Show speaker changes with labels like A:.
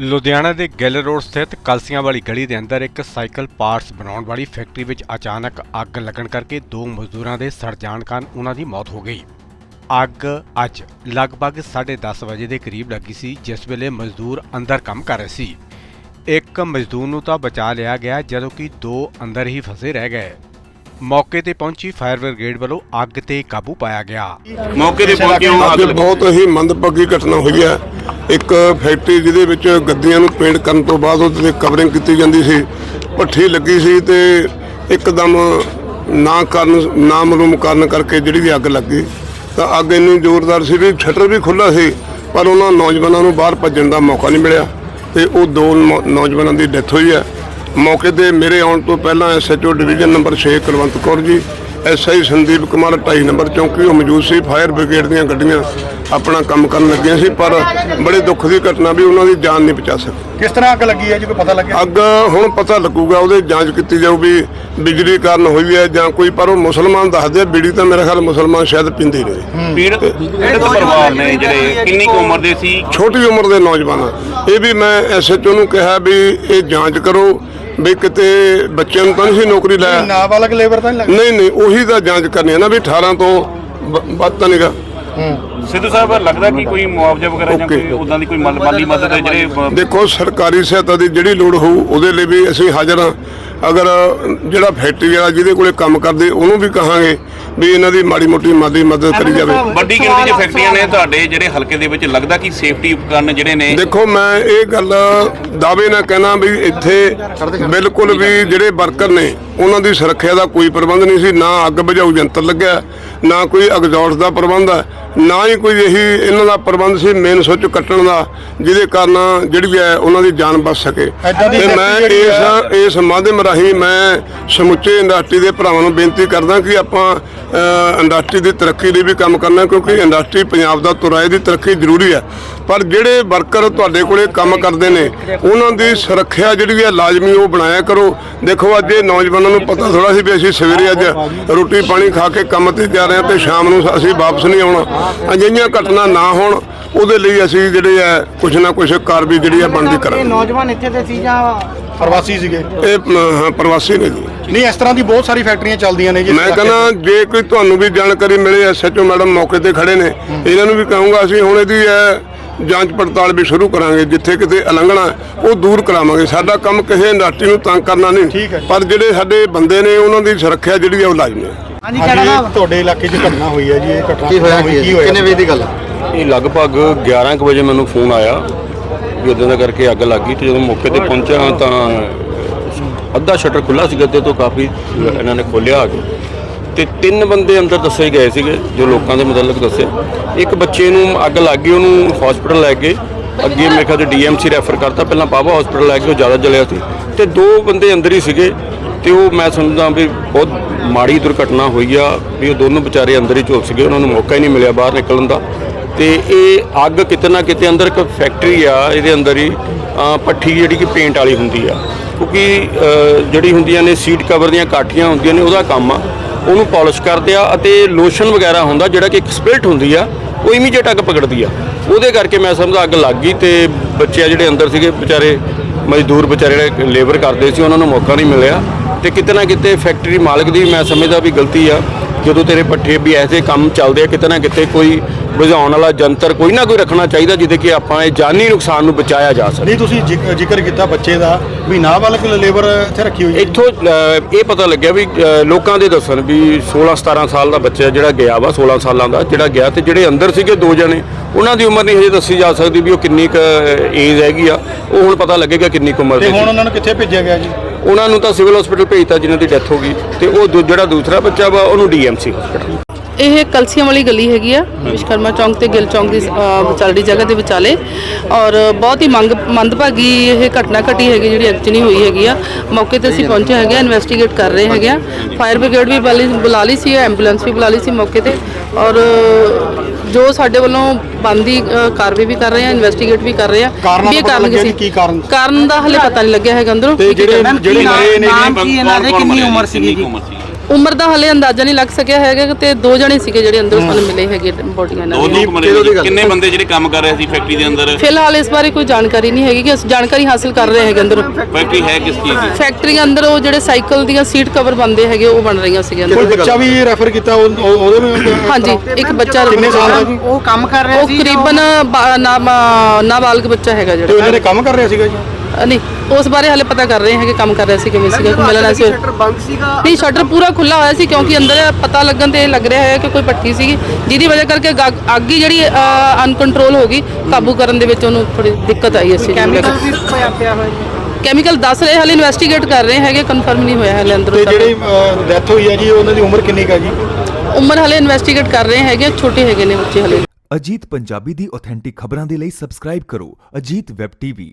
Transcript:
A: ਲੁਧਿਆਣਾ ਦੇ ਗਿੱਲ ਰੋਡ ਸਥਿਤ ਕਲਸੀਆਂ ਵਾਲੀ ਗਲੀ ਦੇ ਅੰਦਰ ਇੱਕ ਸਾਈਕਲ ਪਾਰਟਸ ਬਣਾਉਣ ਵਾਲੀ ਫੈਕਟਰੀ ਵਿੱਚ ਅਚਾਨਕ ਅੱਗ ਲੱਗਣ ਕਰਕੇ ਦੋ ਮਜ਼ਦੂਰਾਂ ਦੇ ਸੜ ਜਾਣ ਕਾਰਨ ਉਹਨਾਂ ਦੀ ਮੌਤ ਹੋ ਗਈ। ਅੱਗ ਅੱਜ ਲਗਭਗ 10:30 ਵਜੇ ਦੇ ਕਰੀਬ ਲੱਗੀ ਸੀ ਜਿਸ ਵੇਲੇ ਮਜ਼ਦੂਰ ਅੰਦਰ ਕੰਮ ਕਰ ਰਹੇ ਸੀ। ਇੱਕ ਮਜ਼ਦੂਰ ਨੂੰ ਤਾਂ ਬਚਾ ਲਿਆ ਗਿਆ ਜਦੋਂ ਕਿ ਦੋ ਅੰਦਰ ਹੀ ਫਸੇ ਰਹਿ ਗਏ। ਮੌਕੇ ਤੇ ਪਹੁੰਚੀ ਫਾਇਰ ਬ੍ਰਿਗੇਡ ਵੱਲੋਂ ਅੱਗ ਤੇ ਕਾਬੂ ਪਾਇਆ ਗਿਆ।
B: ਮੌਕੇ ਤੇ ਪਹੁੰਚੇ ਹੋ
C: ਅੱਜ ਬਹੁਤ ਹੀ ਮੰਦਭਾਗੀ ਘਟਨਾ ਹੋਈ ਹੈ ਇੱਕ ਫੈਕਟਰੀ ਜਿਹਦੇ ਵਿੱਚ ਗੱਦੀਆਂ ਨੂੰ ਪੇਂਟ ਕਰਨ ਤੋਂ ਬਾਅਦ ਉਹਦੇ ਤੇ ਕਵਰਿੰਗ ਕੀਤੀ ਜਾਂਦੀ ਸੀ, ਭੱਠੀ ਲੱਗੀ ਸੀ ਤੇ ਇੱਕਦਮ ਨਾ ਕਰਨ, ਨਾ ਮਲੂਮ ਕਰਨ ਕਰਕੇ ਜਿਹੜੀ ਵੀ ਅੱਗ ਲੱਗੀ। ਤਾਂ ਅੱਗ ਇੰਨੀ ਜ਼ੋਰਦਾਰ ਸੀ ਵੀ ਸ਼ਟਰ ਵੀ ਖੁੱਲਾ ਸੀ, ਪਰ ਉਹਨਾਂ ਨੌਜਵਾਨਾਂ ਨੂੰ ਬਾਹਰ ਭੱਜਣ ਦਾ ਮੌਕਾ ਨਹੀਂ ਮਿਲਿਆ ਤੇ ਉਹ ਦੋ ਨੌ- ਨੌਜਵਾਨਾਂ ਦੀ ਡੈਥ ਹੋਈ ਹੈ। ਮੌਕੇ ਤੇ ਮੇਰੇ ਆਉਣ ਤੋਂ ਪਹਿਲਾਂ SHO division number 6 Kulwant Kaur ji SI Sandeep Kumar 2.5 number ਚੌਂਕੀ ਉਹ ਮੌਜੂਦ ਸੀ। ਫਾਇਰ ਬ੍ਰਿਗੇਡ ਦੀਆਂ ਗੱਡੀਆਂ ਆਪਣਾ ਕੰਮ ਕਰਨ ਲੱਗੀਆਂ ਸੀ ਪਰ ਬੜੇ ਦੁੱਖ ਦੀ ਘਟਨਾ ਵੀ ਉਹਨਾਂ ਦੀ ਜਾਨ ਨਹੀਂ ਬਚਾ ਸਕੀ।
D: ਕਿਸ ਤਰ੍ਹਾਂ ਅੱਗ ਲੱਗੀ ਹੈ ਜੀ ਕੋਈ ਪਤਾ ਲੱਗਿਆ?
C: ਅੱਗ ਹੁਣ ਪਤਾ ਲੱਗੂਗਾ ਉਹਦੇ ਜਾਂਚ ਕੀਤੀ ਜਾਊ ਵੀ ਬਿਜਲੀ ਕਾਰਨ ਹੋਈ ਹੈ ਜਾਂ ਕੋਈ ਪਰ ਉਹ ਮੁਸਲਮਾਨ ਦੱਸਦੇ ਆ ਬੀੜੀ ਤਾਂ ਮੇਰੇ ਖਿਆਲ ਮੁਸਲਮਾਨ ਸ਼ਾਇਦ ਪੀਂਦੇ ਹੀ ਨੇ
B: ਪੀੜਤ ਪੀੜਤ ਪਰਿਵਾਰ ਨੇ ਜਿਹੜੇ ਕਿੰਨੀ ਉਮਰ ਦੇ ਸੀ?
C: ਛੋਟੀ ਉਮਰ ਦੇ ਨੌਜਵਾਨ। ਇਹ ਵੀ ਮੈਂ ਐਸਐਚਓ ਨੂੰ ਕਿਹਾ ਵੀ ਇਹ ਜਾਂਚ ਕਰੋ ਵੀ ਕਿਤੇ ਬੱਚਿਆਂ ਨੂੰ ਤਾਂ ਨਹੀਂ ਸੀ ਨੌਕਰੀ ਲਾਇਆ
D: ਨਾਬਾਲਗ ਲੇਬਰ ਤਾਂ ਨਹੀਂ ਲੱਗੀ
C: ਨਹੀਂ ਨਹੀਂ ਉਹੀ ਤਾਂ ਜਾਂਚ ਕਰਨੀ ਹੈ ਨਾ ਵੀ 18 ਤੋਂ ਵੱਧ ਤਾਂ ਨਹੀਂਗਾ
B: ਸਿੱਧੂ ਸਾਹਿਬ ਲੱਗਦਾ ਕਿ ਕੋਈ ਮੁਆਵਜ਼ਾ ਵਗੈਰਾ ਜਾਂ. ਕੋਈ ਉਦਾਂ ਦੀ ਕੋਈ ਮਾਲ- ਮਦਦ ਹੈ ਜਿਹੜੇ
C: ਦੇਖੋ ਸਰਕਾਰੀ ਸਹਾਇਤਾ ਦੀ ਜਿਹੜੀ ਲੋੜ ਹੋਊ ਉਹਦੇ ਲਈ ਵੀ ਅਸੀਂ ਹਾਜ਼ਰ ਹਾਂ। ਅਗਰ ਜਿਹੜਾ ਫੈਕਟਰੀ ਵਾਲਾ ਜਿਹਦੇ ਕੋਲੇ ਕੰਮ ਕਰਦੇ ਉਹਨੂੰ ਵੀ ਕਹਾਂਗੇ ਵੀ ਇਹਨਾਂ ਦੀ ਮਾੜੀ ਮੋਟੀ ਮਾਦੀ ਮਦਦ ਕਰੀ ਜਾਵੇ।
B: ਵੱਡੀ ਗਿਣਤੀ 'ਚ ਫੈਕਟਰੀਆਂ ਨੇ ਤੁਹਾਡੇ ਜਿਹੜੇ ਹਲਕੇ ਦੇ ਵਿੱਚ ਲੱਗਦਾ ਕਿ ਸੇਫਟੀ ਉਪਕਰਨ ਜਿਹੜੇ ਨੇ
C: ਦੇਖੋ ਮੈਂ ਇਹ ਗੱਲ ਦਾਅਵੇ ਨਾਲ ਕਹਿਣਾ ਵੀ ਇੱਥੇ ਬਿਲਕੁਲ ਵੀ ਜਿਹੜੇ ਵਰਕਰ ਨੇ ਉਹਨਾਂ ਦੀ ਸੁਰੱਖਿਆ ਦਾ ਕੋਈ ਪ੍ਰਬੰਧ ਨਹੀਂ ਸੀ। ਨਾ ਅੱਗ ਬੁਝਾਊ ਯੰਤਰ ਲੱਗਿਆ ਨਾ ਕੋਈ ਐਗਜ਼ੌਸਟ ਦਾ ਪ੍ਰਬੰਧ ਹੈ ਨਾ ਹੀ ਕੋਈ ਇਹੀ ਇਹਨਾਂ ਦਾ ਪ੍ਰਬੰਧ ਸੀ ਮੇਨ ਸੁੱਚ ਕੱਟਣ ਦਾ ਜਿਹਦੇ ਕਾਰਨ ਜਿਹੜੀ ਹੈ ਉਹਨਾਂ ਦੀ ਜਾਨ ਬਚ ਸਕੇ। ਤੇ ਮੈਂ ਇਸ ਇਸ ਮਾਧਿਅਮ ਰਾਹੀਂ ਮੈਂ ਸਮੁੱਚੇ ਇੰਡਸਟਰੀ ਦੇ ਭਰਾਵਾਂ ਨੂੰ ਬੇਨਤੀ ਕਰਦਾ ਕਿ ਆਪਾਂ ਇੰਡਸਟਰੀ ਦੀ ਤਰੱਕੀ ਲਈ ਵੀ ਕੰਮ ਕਰਨਾ ਕਿਉਂਕਿ ਇੰਡਸਟਰੀ ਪੰਜਾਬ ਦਾ ਤੁਰਾਏ ਦੀ ਤਰੱਕੀ ਜ਼ਰੂਰੀ ਹੈ। ਪਰ ਜਿਹੜੇ ਵਰਕਰ ਤੁਹਾਡੇ ਕੋਲੇ ਕੰਮ ਕਰਦੇ ਨੇ ਉਹਨਾਂ ਦੀ ਸੁਰੱਖਿਆ ਜਿਹੜੀ ਹੈ ਲਾਜ਼ਮੀ ਉਹ ਬਣਾਇਆ ਕਰੋ। ਦੇਖੋ ਅੱਜ ਇਹ ਨੌਜਵਾਨਾਂ ਨੂੰ ਪਤਾ ਥੋੜਾ ਸੀ ਵੀ ਅਸੀਂ ਸਵੇਰੇ ਅੱਜ ਰੋਟੀ ਪਾਣੀ ਖਾ ਕੇ ਕੰਮ ਤੇ ਜਾ ਰਹੇ ਹਾਂ ਤੇ ਸ਼ਾਮ ਨੂੰ ਅਸੀਂ ਵਾਪਸ ਨਹੀਂ ਆਉਣਾ। ਅਜਿਹੀਆਂ ਘਟਨਾ ਨਾ ਹੋਣ ਉਹਦੇ ਲਈ ਅਸੀਂ ਜਿਹੜੇ ਹੈ ਕੁਝ ਨਾ ਕੁਝ ਕਾਰਵਾਈ ਜਿਹੜੀ ਹੈ ਬਣਦੀ
E: ਇਹ
C: ਕਰਾਂਗੇ
E: ਨੌਜਵਾਨ ਇੱਥੇ ਦੇ ਸੀ ਜਾਂ
D: ਪ੍ਰਵਾਸੀ ਸੀਗੇ?
C: ਇਹ ਪ੍ਰਵਾਸੀ ਨੇ ਜੀ।
D: ਨਹੀਂ ਇਸ ਤਰ੍ਹਾਂ ਦੀ ਬਹੁਤ ਸਾਰੀ ਫੈਕਟਰੀਆਂ ਚੱਲਦੀਆਂ ਨੇ ਜੀ
C: ਮੈਂ ਕਹਿੰਦਾ ਜੇ ਕੋਈ ਤੁਹਾਨੂੰ ਵੀ ਜਾਣਕਾਰੀ ਮਿਲੇ ਐਸਐਚਓ ਮੈਡਮ ਮੌਕੇ ਤੇ ਖੜੇ ਨੇ ਇਹਨਾਂ ਨੂੰ ਵੀ ਕਹੂੰਗਾ ਅਸੀਂ ਹੁਣ ਇਹਦੀ ਇਹ ਜਾਂਚ ਪੜਤਾਲ ਵੀ ਸ਼ੁਰੂ ਕਰਾਂਗੇ ਜਿੱਥੇ ਕਿਤੇ ਉਲੰਘਣਾ ਉਹ ਦੂਰ ਕਰਾਵਾਂਗੇ। ਸਾਡਾ ਕੰਮ ਕਿਸੇ ਇੰਡਸਟਰੀ ਨੂੰ ਤੰਗ ਕਰਨਾ
D: ਠੀਕ
C: ਨਹੀਂ
D: ਹੈ।
C: ਪਰ ਜਿਹੜੇ ਸਾਡੇ ਬੰਦੇ ਨੇ ਉਹਨਾਂ ਦੀ ਸੁਰੱਖਿਆ ਜਿਹੜੀ ਹੈ ਉਹ ਲਾਜ਼ਮੀ ਹੈ।
E: ਹਾਂਜੀ
D: ਅੱਜ
E: ਕਿਹੜਾ
D: ਇਹ
E: ਨਾਮ?
D: ਤੁਹਾਡੇ ਇਲਾਕੇ 'ਚ ਘਟਨਾ ਹੋਈ ਹੈ ਜੀ ਇਹ ਘਟਨਾ
F: ਕੀ ਹੋਇਆ ਕੀ ਕਿੰਨੇ ਵਜੇ ਦੀ ਗੱਲ ਹੈ?
G: ਇਹ ਲਗਭਗ 11 ਕੁ ਵਜੇ ਮੈਨੂੰ ਫੋਨ ਆਇਆ ਵੀ ਉਦੋਂ ਦਾ ਕਰਕੇ ਅੱਗ ਲੱਗ ਗਈ ਤੇ ਜਦੋਂ ਮੌਕੇ ਤੇ ਪਹੁੰਚਿਆ ਤਾਂ ਅੱਧਾ ਸ਼ਟਰ ਖੁੱਲਾ ਸੀਗਾ ਤੇ ਤੋਂ ਕਾਫੀ ਇਹਨਾਂ ਨੇ ਖੋਲਿਆ ਆ ਕੇ ਤੇ ਤਿੰਨ ਬੰਦੇ ਅੰਦਰ ਦੱਸੇ ਗਏ ਸੀਗੇ ਜੋ ਲੋਕਾਂ ਦੇ ਮੁਤਲਕ ਦੱਸਿਆ ਇੱਕ ਬੱਚੇ ਨੂੰ ਅੱਗ ਲੱਗ ਗਈ ਉਹਨੂੰ ਹਸਪੀਟਲ ਲੈ ਗਏ ਅੱਗੇ ਮੇਰੇ ਖਿਆਲ ਤੇ ਡੀਐਮਸੀ ਰੈਫਰ ਕਰਤਾ। ਪਹਿਲਾਂ ਬਾਬਾ ਹਸਪੀਟਲ ਲੈ ਕੇ ਉਹ ਜ਼ਿਆਦਾ ਜਲਿਆ ਸੀ। ਤੇ ਦੋ ਬੰਦੇ ਅੰਦਰ ਹੀ ਸੀਗੇ ਤੇ ਉਹ ਮੈਂ ਸਮਝਦਾ ਵੀ ਬਹੁਤ ਮਾੜੀ ਦੁਰਘਟਨਾ ਹੋਈ ਆ ਵੀ ਉਹ ਦੋਨੋਂ ਵਿਚਾਰੇ ਅੰਦਰ ਹੀ ਝੁਲਸ ਸੀਗੇ ਉਹਨਾਂ ਨੂੰ ਮੌਕਾ ਹੀ ਨਹੀਂ ਮਿਲਿਆ ਬਾਹਰ ਨਿਕਲਣ ਦਾ। ਤੇ ਇਹ ਅੱਗ ਕਿਤੇ ਨਾ ਕਿਤੇ ਅੰਦਰ ਇੱਕ ਫੈਕਟਰੀ ਆ ਇਹਦੇ ਅੰਦਰ ਹੀ ਅ, ਭੱਠੀ ਜਿਹੜੀ ਕਿ ਪੇਂਟ ਵਾਲੀ ਹੁੰਦੀ ਆ। ਕਿਉਂਕਿ ਜਿਹੜੀ ਹੁੰਦੀਆਂ ਨੇ ਸੀਟ ਕਵਰ ਦੀਆਂ ਕਾਠੀਆਂ ਹੁੰਦੀਆਂ ਨੇ ਉਹਦਾ ਕੰਮ ਆ। ਉਹਨੂੰ ਪਾਲਿਸ਼ ਕਰਦੇ ਆ ਅਤੇ ਲੋਸ਼ਨ ਵਗੈਰਾ ਹੁੰਦਾ ਜਿਹੜਾ ਕਿ ਇੱਕ ਸਪਿਲਟ ਹੁੰਦੀ ਆ, ਉਹ ਇਮੀਡੀਏਟ ਅੱਗ ਪਕੜਦੀ ਆ। ਉਹਦੇ ਕਰਕੇ ਮੈਂ ਸਮਝਦਾ ਅੱਗ ਲੱਗ ਗਈ ਤੇ ਬੱਚੇ ਆ ਜਿਹੜੇ ਅੰਦਰ ਸੀਗੇ, ਵਿਚਾਰੇ ਮਜ਼ਦੂਰ ਵਿਚਾਰੇ ਜਿਹੜੇ ਲੇਬਰ ਕਰਦੇ ਸੀ, ਉਹਨਾਂ ਨੂੰ ਮੌਕਾ ਨਹੀਂ ਮਿਲਿਆ। ਤੇ ਕਿਤੇ ਨਾ ਕਿਤੇ ਫੈਕਟਰੀ ਮਾਲਕ ਦੀ ਮੈਂ ਸਮਝਦਾ ਵੀ ਗਲਤੀ ਆ। ਜਦੋਂ ਤੇਰੇ ਪੱਠੇ ਵੀ ਐਸੇ ਕੰਮ ਚੱਲਦੇ ਆ, ਕਿਤੇ ਨਾ ਕਿਤੇ ਕੋਈ ਬੁਝਾਉਣ ਵਾਲਾ ਜੰਤਰ ਕੋਈ ਨਾ ਕੋਈ ਰੱਖਣਾ ਚਾਹੀਦਾ ਜਿਹਦੇ ਕਿ ਆਪਾਂ ਇਹ ਜਾਨੀ ਨੁਕਸਾਨ ਨੂੰ ਬਚਾਇਆ ਜਾ ਸਕੇ।
D: ਨਹੀਂ ਤੁਸੀਂ ਜ਼ਿਕ- ਜ਼ਿਕਰ ਕੀਤਾ ਬੱਚੇ ਦਾ ਵੀ ਨਾਬਾਲਗ ਲੇਬਰ ਇੱਥੇ ਰੱਖੀ ਹੋਈ ਹੈ।
G: ਇੱਥੋਂ ਅ, ਇਹ ਪਤਾ ਲੱਗਿਆ ਵੀ ਅ, ਲੋਕਾਂ ਦੇ ਦੱਸਣ ਵੀ 16 17 ਸਾਲ ਦਾ ਬੱਚਾ ਜਿਹੜਾ ਗਿਆ ਵਾ 16 ਸਾਲਾਂ ਦਾ ਜਿਹੜਾ ਗਿਆ ਤੇ ਜਿਹੜੇ ਅੰਦਰ ਸੀਗੇ ਦੋ ਜਣੇ ਉਹਨਾਂ ਦੀ ਉਮਰ ਨਹੀਂ ਹਜੇ ਦੱਸੀ ਜਾ ਸਕਦੀ ਵੀ ਉਹ ਕਿੰਨੀ ਕੁ ਏਜ ਹੈਗੀ ਆ। ਉਹ ਹੁਣ ਪਤਾ ਲੱਗੇਗਾ ਕਿੰਨੀ ਕੁ ਉਮਰ
D: ਤੇ
G: ਦੇ
D: ਹੁਣ
G: ਸੀ
D: ਉਹਨਾਂ ਨੂੰ ਕਿੱਥੇ ਭੇਜਿਆ ਗਿਆ ਜੀ?
G: ਉਹਨਾਂ ਨੂੰ ਤਾਂ ਸਿਵਲ ਹਸਪੀਟਲ ਭੇਜਤਾ ਜਿਨ੍ਹਾਂ ਦੀ ਡੈਥ ਹੋ ਗਈ। ਤੇ ਉਹ ਦੂ- ਜਿਹੜਾ ਦੂਸਰਾ ਬੱਚਾ ਵਾ ਉਹਨੂੰ ਡੀਐਮਸੀ ਹਸਪੀਟਲ।
H: ਇਹ ਕਲਸੀਆਂ ਵਾਲੀ ਗਲੀ ਹੈਗੀ ਆ ਵਿਸ਼ਕਰਮਾ ਚੌਂਕ ਤੇ ਗਿੱਲ ਚੌਂਕ ਦੀ ਵਿਚਾਲੜੀ ਜਗ੍ਹਾ ਦੇ ਵਿਚਾਲੇ। ਔਰ ਬਹੁਤ ਹੀ ਮੰਗ ਮੰਦਭਾਗੀ ਇਹ ਘਟਨਾ ਘਟੀ ਹੈਗੀ ਜਿਹੜੀ ਐਕਚੁਅਲੀ ਹੋਈ ਹੈਗੀ ਆ। ਮੌਕੇ ਤੇ ਅਸੀਂ ਪਹੁੰਚੇ ਹੈਗੇ ਆ ਇਨਵੈਸਟੀਗੇਟ ਕਰ ਰਹੇ ਹੈਗੇ ਆ। ਫਾਇਰ ਬ੍ਰਿਗੇਡ ਵੀ ਬੁਲਾ ਲਈ- ਬੁਲਾ ਲਈ ਸੀ ਐਂਬੂਲੈਂਸ ਵੀ ਬੁਲਾ ਲਈ ਸੀ ਮੌਕੇ ਤੇ। ਔਰ ਜੋ ਸਾਡੇ ਵੱਲੋਂ ਬੰਦੀ ਕਾਰਵਾਈ ਵੀ ਕਰ ਰਹੇ ਆ ਇਨਵੈਸਟੀਗੇਟ ਵੀ ਕਰ ਰਹੇ ਆ
D: ਕਾਰਨਾਂ
H: ਵੀ ਕਾਰਨ
D: ਲੱਗਿਆ
H: ਕੀ
D: ਕਾਰਨ?
H: ਕਾਰਨ ਦਾ ਹਲੇ ਪਤਾ ਨਹੀਂ ਲੱਗਿਆ ਹੈਗਾ ਅੰਦਰੋਂ।
D: ਤੇ ਜਿਹੜੇ ਜਿਹੜੇ ਨੇ
E: ਨਾਮ ਕੀ ਇਹਨਾਂ ਦੇ ਕਿੰਨੀ
B: ਮਰੇ
E: ਉਮਰ? ਸੀਗੀ?
B: ਉਮਰ ਸੀ
H: ਦਾ ਹਲੇ ਅੰਦਾਜ਼ਾ ਨਹੀਂ ਲੱਗ ਸਕਿਆ ਹੈਗਾ ਤੇ ਦੋ ਜਣੇ ਸੀਗੇ ਜਿਹੜੇ ਅੰਦਰ ਸਾਨੂੰ ਮਿਲੇ ਹੈਗੇ ਬੋਡੀਆਂ
B: ਦੋ
H: ਨਾਲ
B: ਲੋਕ ਮਰੇ ਨੇ ਜੀ। ਕਿੰਨੇ ਬੰਦੇ ਜਿਹੜੇ ਕੰਮ ਕਰ ਰਹੇ ਸੀ ਫੈਕਟਰੀ ਦੇ ਅੰਦਰ?
H: ਫਿਲਹਾਲ ਇਸ ਬਾਰੇ ਕੋਈ ਜਾਣਕਾਰੀ ਨਹੀਂ ਹੈਗੀ ਕਿ ਅਸੀਂ ਜਾਣਕਾਰੀ ਹਾਸਲ ਕਰ ਰਹੇ ਹੈਗੇ ਅੰਦਰ।
B: ਫੈਕਟਰੀ ਹੈ ਕਿਸ ਚੀਜ਼ ਦੀ?
H: ਫੈਕਟਰੀ ਅੰਦਰ ਉਹ ਜਿਹੜੇ ਸਾਈਕਲ ਦੀਆਂ ਸੀਟ ਕਵਰ ਬੰਦੇ ਹੈਗੇ ਉਹ ਬਣ ਰਹੀਆਂ ਸੀਗੀਆਂ
D: ਕੋਈ
H: ਅੰਦਰ
D: ਬੱਚਾ ਵੀ ਰੈਫਰ ਕੀਤਾ ਉਹ- ਉਹ- ਉਹਦੇ ਨੂੰ
H: ਹਾਂਜੀ ਇੱਕ ਬੱਚਾ
D: ਕਿੰਨੇ ਸਾਲ ਦਾ? ਜੀ
E: ਉਹ ਕੰਮ ਕਰ ਰਿਹਾ
H: ਉਹ ਕਰੀਬਨ ਬਾ- ਨਾ ਨਾਬਾਲਗ ਬੱਚਾ ਹੈਗਾ
D: ਤੇ
H: ਜਿਹੜਾ
D: ਉਹਨਾਂ ਨੇ ਕੰਮ ਕਰ ਰਿਹਾ ਸੀਗਾ ਜੀ?
H: ਅ, ਨਹੀਂ ਉਸ ਬਾਰੇ ਹਲੇ ਪਤਾ ਕਰ ਰਹੇ ਹਾਂ ਕਿ ਕੰਮ ਕਰ ਰਿਹਾ ਸੀ ਕਿਵੇਂ ਸੀਗਾ ਕਿ ਮਿਲਣਾ ਸੀ
E: ਬੰਦ ਸੀਗਾ?
H: ਨਹੀਂ ਸ਼ਟਰ ਪੂਰਾ ਖੁੱਲਾ ਹੋਇਆ ਸੀ ਕਿਉਂਕਿ ਅੰਦਰ ਪਤਾ ਲੱਗਣ ਤੇ ਇਹ ਲੱਗ ਰਿਹਾ ਹੈ ਕਿ ਕੋਈ ਪੱਟੀ ਸੀਗੀ ਜਿਹਦੀ ਵਜ੍ਹਾ ਕਰਕੇ ਅੱਗ ਹੀ ਜਿਹੜੀ ਅਨਕੰਟਰੋਲ ਹੋ ਗਈ ਕਾਬੂ ਕਰਨ ਦੇ ਵਿੱਚ ਉਹਨੂੰ ਥੋੜੀ ਦਿੱਕਤ ਆਈ ਇਸ ਚੀਜ਼ ਨੂੰ ਲੈ
E: ਕੈਮੀਕਲ
H: ਕੇ
E: ਵੀ ਪਿਆ ਪਿਆ ਹੋਇਆ ਜੀ।
H: ਕੈਮੀਕਲ ਦੱਸ ਰਹੇ ਹਲੇ ਇਨਵੈਸਟੀਗੇਟ ਕਰ ਰਹੇ ਹੈਗੇ ਕਨਫਰਮ ਨਹੀਂ ਹੋਇਆ ਹਲੇ ਅੰਦਰ
D: ਤੇ ਜਿਹੜੀ ਡੈਥ ਹੋਈ ਹੈ ਜੀ ਉਹਨਾਂ ਦੀ ਉਮਰ ਕਿੰਨੀ ਕੁ ਹੈ ਜੀ
H: ਉਮਰ ਹਲੇ ਇਨਵੈਸਟੀਗੇਟ ਕਰ ਰਹੇ ਹੈਗੇ ਛੋਟੇ ਹੈਗੇ ਨੇ ਬੱਚੇ ਹਲੇ।
F: ਅਜੀਤ ਪੰਜਾਬੀ ਦੀ ਆਥੈਂਟਿਕ ਖਬਰਾਂ ਦੇ ਲਈ ਸਬਸਕ੍ਰਾਈਬ ਕਰੋ ਅਜੀਤ ਵੈਬ ਟੀਵੀ